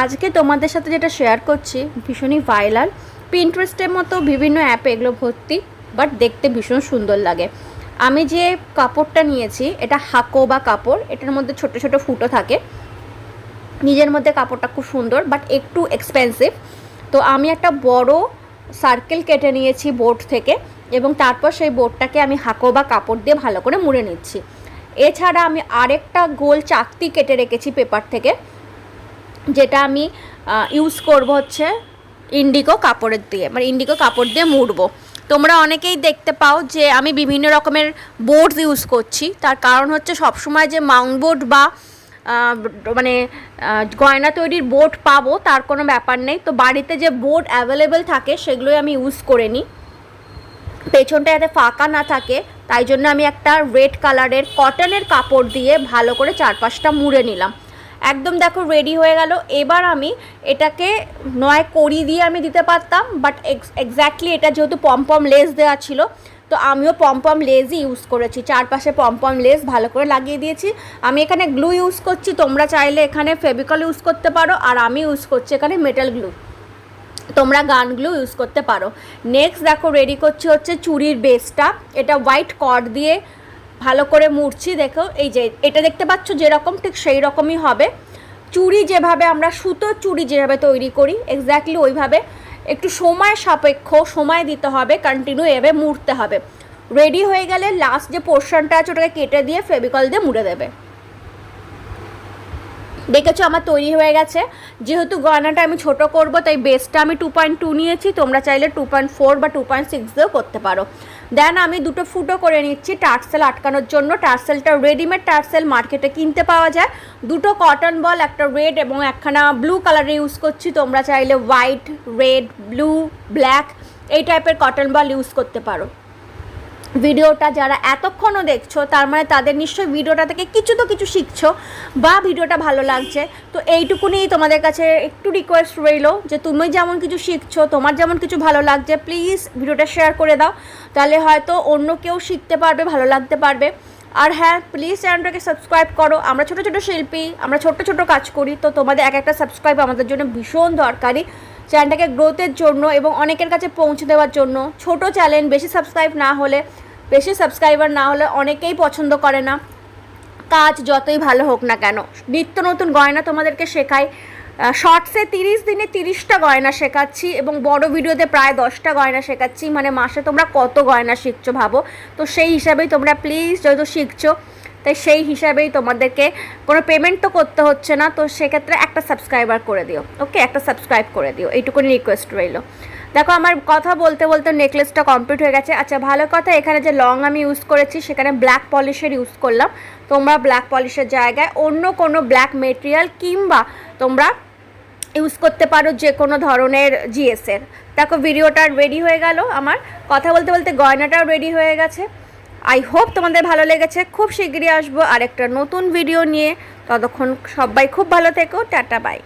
আজকে তোমাদের সাথে যেটা শেয়ার করছি, ভীষণই ভাইরাল পিন্টারেস্টের মতো বিভিন্ন অ্যাপে এগুলো ভর্তি বাট দেখতে ভীষণ সুন্দর লাগে। আমি যে কাপড়টা নিয়েছি, এটা হাকো বা কাপড়, এটার মধ্যে ছোট ছোট ফুটো থাকে। নিজের মধ্যে কাপড়টা খুব সুন্দর বাট একটু এক্সপেন্সিভ তো আমি একটা বড় সার্কেল কেটে নিয়েছি বোর্ড থেকে, এবং তারপর সেই বোর্ডটাকে আমি হাকো বা কাপড় দিয়ে ভালো করে মুড়ে নিচ্ছি। এছাড়া আমি আরেকটা গোল চাকতি কেটে রেখেছি পেপার থেকে যেটা আমি ইউজ করব হচ্ছে ইন্ডিগো কাপড়ের দিয়ে মানে ইন্ডিগো কাপড় দিয়ে মুড়বো। তোমরা অনেকেই দেখতে পাও যে আমি বিভিন্ন রকমের বোর্ডস ইউজ করছি। তার কারণ হচ্ছে সবসময় যে মাউন্ট বোর্ড বা মানে গয়না তৈরির বোর্ড পাবো, তার কোনো ব্যাপার নেই। তো বাড়িতে যে বোর্ড অ্যাভেলেবেল থাকে, সেগুলোই আমি ইউজ করে নিই। পেছনটা যাতে ফাঁকা না থাকে, তাই জন্য আমি একটা রেড কালারের কটনের কাপড় দিয়ে ভালো করে চারপাশটা মুড়ে নিলাম। একদম দেখো রেডি হয়ে গেল। এবার আমি এটাকে নয় করি দিয়ে আমি দিতে পারতাম বাট এক্স্যাক্টলি এটা যেহেতু পমপম লেস দেওয়া ছিল, তো আমিও পমপম লেসই ইউজ করেছি। চারপাশে পমপম লেস ভালো করে লাগিয়ে দিয়েছি। আমি এখানে গ্লু ইউজ করছি, তোমরা চাইলে এখানে ফেভিকল ইউজ করতে পারো, আর আমি ইউজ করছি এখানে মেটাল গ্লু তোমরা গানগুলো ইউজ করতে পারো। নেক্সট দেখো রেডি করছি হচ্ছে চুরির বেসটা এটা হোয়াইট কর্ড দিয়ে ভালো করে মুড়ছি, দেখো, এই যে এটা দেখতে পাচ্ছ যেরকম, ঠিক সেই রকমই হবে। চুড়ি যেভাবে আমরা সুতোর চুড়ি যেভাবে তৈরি করি এক্স্যাক্টলি ওইভাবে। একটু সময় সাপেক্ষ, সময় দিতে হবে কন্টিনিউ এভাবে মুড়তে হবে। রেডি হয়ে গেলে লাস্ট যে পোর্শনটা আছে, ওটাকে কেটে দিয়ে ফেভিকল দিয়ে মুড়ে দেবে। দেখেছ আমার তৈরি হয়ে গেছে। যেহেতু গয়নাটা আমি ছোট করব, তাই বেসটা আমি টু পয়েন্ট টু নিয়েছি, তোমরা চাইলে টু পয়েন্ট ফোর বা টু পয়েন্ট সিক্স দিয়েও করতে পারো। দেন আমি দুটো ফুটো করে নিচ্ছি টার্সেল আটকানোর জন্য। টার্সেলটা রেডিমেড টার্সেল মার্কেটে কিনতে পাওয়া যায়। দুটো কটন বল একটা রেড এবং একখানা ব্লু কালারে ইউজ করছি। তোমরা চাইলে হোয়াইট রেড ব্লু ব্ল্যাক এই টাইপের কটন বল ইউজ করতে পারো। ভিডিওটা যারা এতক্ষণও দেখছ, তার মানে তাদের নিশ্চয়ই ভিডিওটা থেকে কিছু তো কিছু শিখছো বা ভিডিওটা ভালো লাগছে। তো এইটুকুনি তোমাদের কাছে একটু রিকোয়েস্ট রইল যে তুমি যেমন কিছু শিখছো, তোমার যেমন কিছু ভালো লাগছে প্লিজ ভিডিওটা শেয়ার করে দাও। তাহলে হয়তো অন্য কেউ শিখতে পারবে, ভালো লাগতে পারবে। আর হ্যাঁ প্লিজ চ্যানেলটাকে সাবস্ক্রাইব করো। আমরা ছোটো ছোটো শিল্পী, আমরা ছোট্ট ছোট কাজ করি, তো তোমাদের এক একটা সাবস্ক্রাইব আমাদের জন্য ভীষণ দরকারি। চ্যানেলটাকে গ্রোথের জন্য এবং অনেকের কাছে পৌঁছে দেওয়ার জন্য। ছোট চ্যানেল বেশি সাবস্ক্রাইব না হলে, বেশি সাবস্ক্রাইবার না হলে অনেকেই পছন্দ করে না। কাজ যতই ভালো হোক না কেন, নিত্য নতুন গয়না তোমাদেরকে শেখাই। শর্টসে তিরিশ দিনে তিরিশটা গয়না শেখাচ্ছি এবং বড় ভিডিওতে প্রায় দশটা গয়না শেখাচ্ছি। মানে মাসে তোমরা কত গয়না শিখছো ভাবো? তো সেই হিসাবেই তোমরা প্লিজ যেহেতু শিখছো তাই সেই হিসাবেই তোমাদেরকে কোনো পেমেন্ট তো করতে হচ্ছে না, তো সেক্ষেত্রে একটা সাবস্ক্রাইবার করে দিও ওকে একটা সাবস্ক্রাইব করে দিও, এইটুকুনি রিকোয়েস্ট রইল। দেখো, আমার কথা বলতে বলতে নেকলেসটা কমপ্লিট হয়ে গেছে। আচ্ছা ভালো কথা, এখানে যে লং আমি ইউজ করেছি, সেখানে ব্ল্যাক পলিশের ইউজ করলাম। তোমরা ব্ল্যাক পলিশের জায়গায় অন্য কোনো ব্ল্যাক মেটেরিয়াল কিংবা তোমরা ইউজ করতে পারো যে কোনো ধরনের জিএসের দেখো ভিডিওটা রেডি হয়ে গেল আমার। কথা বলতে বলতে গয়নাটাও রেডি হয়ে গেছে। আই হোপ তোমাদের ভালো লেগেছে। খুব শীঘ্রই আসব আর একটা নতুন ভিডিও নিয়ে। ততক্ষণ সবাই খুব ভালো থেকো। Tata bye